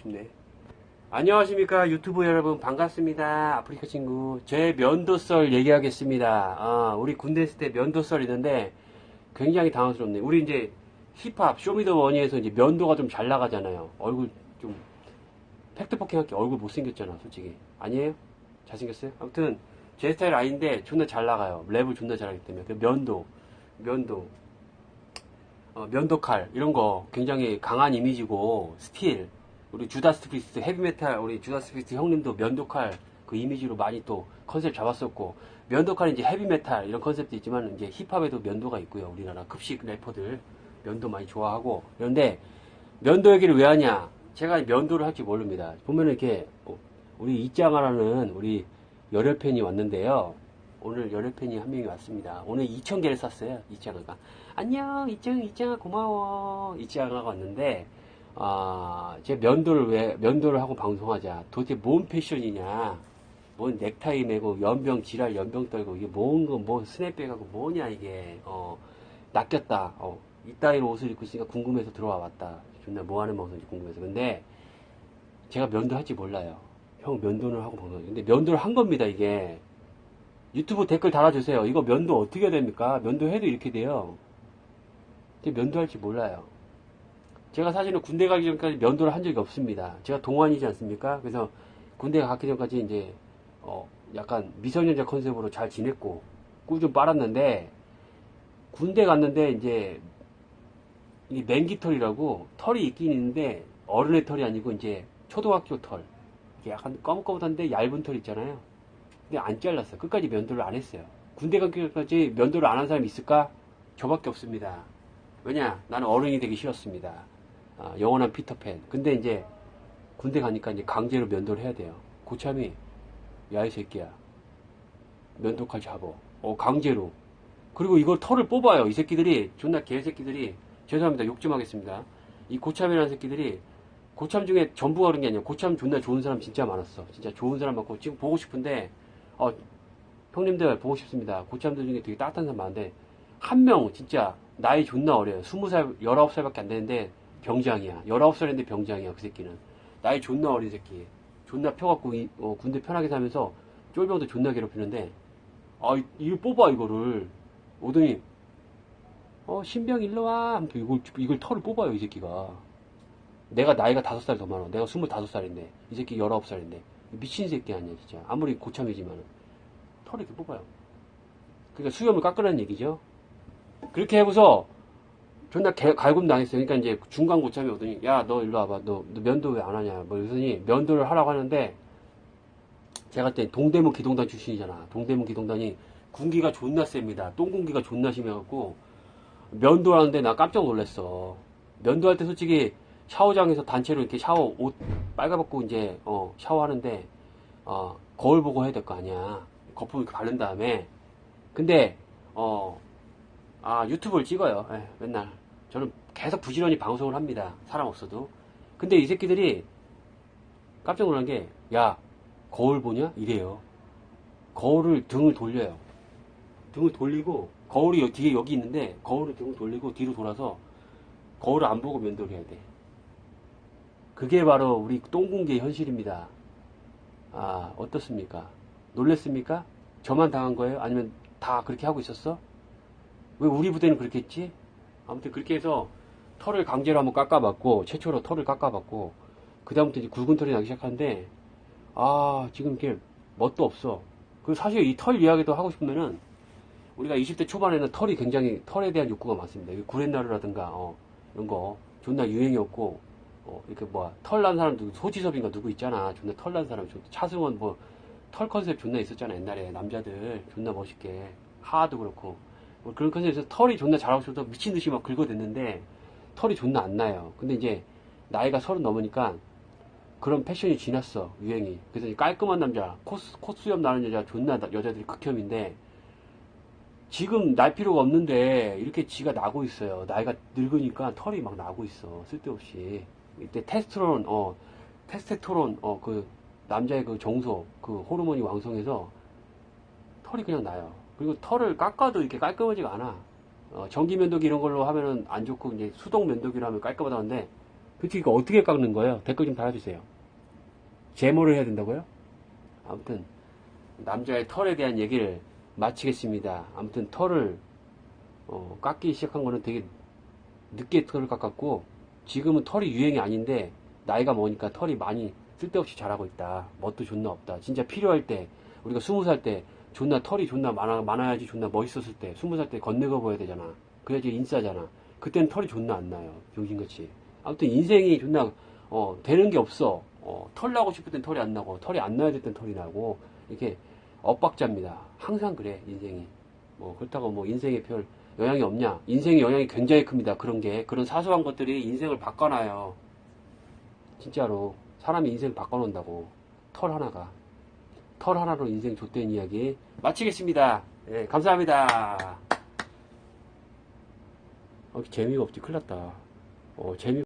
싶네. 안녕하십니까 유튜브 여러분 반갑습니다. 아프리카 친구 제 면도썰 얘기하겠습니다. 아, 우리 군대 있을 때 면도썰 있는데 굉장히 당황스럽네요. 우리 이제 힙합 쇼미더머니에서 이제 면도가 좀 잘 나가잖아요. 얼굴 좀 팩트포킹 할게 얼굴 못생겼잖아 솔직히 아니에요? 잘생겼어요? 아무튼 제 스타일 아닌데 존나 잘 나가요. 랩을 존나 잘하기 때문에 그 면도 면도 어, 면도칼 이런 거 굉장히 강한 이미지고 스틸 우리 주다스 프리스트 헤비메탈 우리 주다스 프리스트 형님도 면도칼 그 이미지로 많이 또 컨셉 잡았었고 면도칼이 이제 헤비메탈 이런 컨셉도 있지만 이제 힙합에도 면도가 있고요. 우리나라 급식 래퍼들 면도 많이 좋아하고. 그런데 면도 얘기를 왜 하냐? 제가 면도를 할줄 모릅니다. 보면은 이렇게 어, 우리 이짱아라는 우리 열혈 팬이 왔는데요. 오늘 열혈 팬이 한 명이 왔습니다. 오늘 2,000개를 샀어요 이짱아가. 안녕 이짱 이짱아 고마워. 이짱아가 왔는데 아, 제 면도를 왜, 면도를 하고 방송하자. 도대체 뭔 패션이냐. 뭔 넥타이 메고, 연병, 지랄, 연병 떨고, 이게 뭔 거, 뭐, 스냅백하고 뭐냐, 이게. 어, 낚였다. 어, 이따위로 옷을 입고 있으니까 궁금해서 들어와 봤다. 존나 뭐 하는 방송인지 궁금해서. 근데, 제가 면도 할지 몰라요. 형 면도를 하고 방송. 근데 면도를 한 겁니다, 이게. 유튜브 댓글 달아주세요. 이거 면도 어떻게 해야 됩니까? 면도해도 이렇게 돼요. 근데 면도할지 몰라요. 제가 사실은 군대 가기 전까지 면도를 한 적이 없습니다. 제가 동안이지 않습니까? 그래서 군대 가기 전까지 이제 어 약간 미성년자 컨셉으로 잘 지냈고 꿀좀 빨았는데 군대 갔는데 이제 이 맹기털이라고 털이 있긴 있는데 어른의 털이 아니고 이제 초등학교 털 이게 약간 검검한데 얇은 털 있잖아요. 근데 안 잘랐어요. 끝까지 면도를 안 했어요. 군대 가기 전까지 면도를 안 한 사람이 있을까? 저밖에 없습니다. 왜냐? 나는 어른이 되기 싫었습니다. 아, 영원한 피터팬. 근데 이제 군대 가니까 이제 강제로 면도를 해야 돼요. 고참이 야 이 새끼야 면도칼 잡어. 어 강제로. 그리고 이걸 털을 뽑아요. 이 새끼들이 존나 개새끼들이 죄송합니다. 욕 좀 하겠습니다. 이 고참이라는 새끼들이 고참 중에 전부가 그런 게 아니야. 고참 존나 좋은 사람 진짜 많았어. 진짜 좋은 사람 많고 지금 보고 싶은데 어 형님들 보고 싶습니다. 고참들 중에 되게 따뜻한 사람 많은데 한 명 진짜 나이 존나 어려요. 20살, 19살밖에 안 되는데 병장이야. 19살인데 병장이야, 그 새끼는. 나이 존나 어린 새끼. 존나 펴갖고, 이, 어, 군대 편하게 살면서 쫄병도 존나 괴롭히는데, 아, 이- 이걸 뽑아, 이거를. 오더니, 어, 신병 일로 와. 이걸, 이걸 털을 뽑아요, 이 새끼가. 내가 나이가 5살 더 많아. 내가 25살인데. 이 새끼 19살인데. 미친 새끼 아니야, 진짜. 아무리 고참이지만은. 털을 이렇게 뽑아요. 그러니까 수염을 깎으라는 얘기죠. 그렇게 해고서 존나 개- 갈굼 당했어요. 그러니까 이제 중간 고참이 오더니 야 너 일로 와봐. 너, 너 면도 왜 안 하냐. 뭐 이러더니 면도를 하라고 하는데 제가 그때 동대문 기동단 출신이잖아. 동대문 기동단이 군기가 존나 셉니다. 똥군기가 존나 심해갖고 면도하는데 나 깜짝 놀랐어. 면도할 때 솔직히 샤워장에서 단체로 이렇게 샤워 옷 빨가벗고 이제 어 샤워하는데 어 거울 보고 해야 될 거 아니야. 거품 이렇게 바른 다음에 근데 어 아, 유튜브를 찍어요. 예, 맨날. 저는 계속 부지런히 방송을 합니다. 사람 없어도. 근데 이 새끼들이 깜짝 놀란 게, 야, 거울 보냐? 이래요. 거울을 등을 돌려요. 등을 돌리고, 거울이 여- 뒤에 여기 있는데, 거울을 등을 돌리고 뒤로 돌아서, 거울을 안 보고 면도를 해야 돼. 그게 바로 우리 똥군계의 현실입니다. 아, 어떻습니까? 놀랬습니까? 저만 당한 거예요? 아니면 다 그렇게 하고 있었어? 왜 우리 부대는 그렇게 했지? 아무튼 그렇게 해서 털을 강제로 한번 깎아봤고 최초로 털을 깎아봤고 그 다음부터 이제 굵은 털이 나기 시작하는데 아 지금 이게 멋도 없어. 그 사실 이 털 이야기도 하고 싶으면은 우리가 20대 초반에는 털이 굉장히 털에 대한 욕구가 많습니다. 이 구렛나루라든가 어, 이런 거 존나 유행이었고 어, 이렇게 뭐야 털난 사람 누구 소지섭인가 누구 있잖아. 존나 털난 사람. 존- 차승원 뭐 털 컨셉 존나 있었잖아 옛날에 남자들. 존나 멋있게. 하도 그렇고. 뭐 그런 컨셉에서 털이 존나 싶어서 미친 듯이 막 긁어댔는데 털이 존나 안 나요. 근데 이제 나이가 서른 넘으니까 그런 패션이 지났어 유행이. 그래서 깔끔한 남자, 코스 콧수염 나는 여자 존나 나- 여자들이 극혐인데 지금 날 필요가 없는데 이렇게 지가 나고 있어요. 나이가 늙으니까 털이 막 나고 있어 쓸데없이. 이때 테스토론 어 테스테토론 어그 남자의 그 정소 그 호르몬이 왕성해서 털이 그냥 나요. 그리고 털을 깎아도 이렇게 깔끔하지가 않아. 어, 전기 면도기 이런 걸로 하면은 안 좋고 이제 수동 면도기로 하면 깔끔하다는데 그치, 이거 어떻게 깎는 거예요? 댓글 좀 달아주세요. 제모를 해야 된다고요? 아무튼, 남자의 털에 대한 얘기를 마치겠습니다. 아무튼, 털을, 어, 깎기 시작한 거는 되게 늦게 털을 깎았고, 지금은 털이 유행이 아닌데, 나이가 먹으니까 털이 많이 쓸데없이 자라고 있다. 멋도 존나 없다. 진짜 필요할 때, 우리가 스무 살 때, 존나 털이 존나 많아, 많아야지 존나 멋있었을 때, 스무 살 때 건네거 보여야 되잖아. 그래야지 인싸잖아. 그때는 털이 존나 안 나요. 병신같이. 아무튼 인생이 존나, 어, 되는 게 없어. 어, 털 나고 싶을 땐 털이 안 나고, 털이 안 나야 될 땐 털이 나고, 이렇게 엇박자입니다. 항상 그래, 인생이. 뭐, 그렇다고 뭐, 인생에 별 영향이 없냐? 인생의 영향이 굉장히 큽니다. 그런 게. 그런 사소한 것들이 인생을 바꿔놔요. 진짜로. 사람이 인생 바꿔놓는다고. 털 하나가. 털 하나로 인생 좆된 이야기 마치겠습니다. 예, 감사합니다. 어, 재미가 없지. 큰일 났다. 어, 재미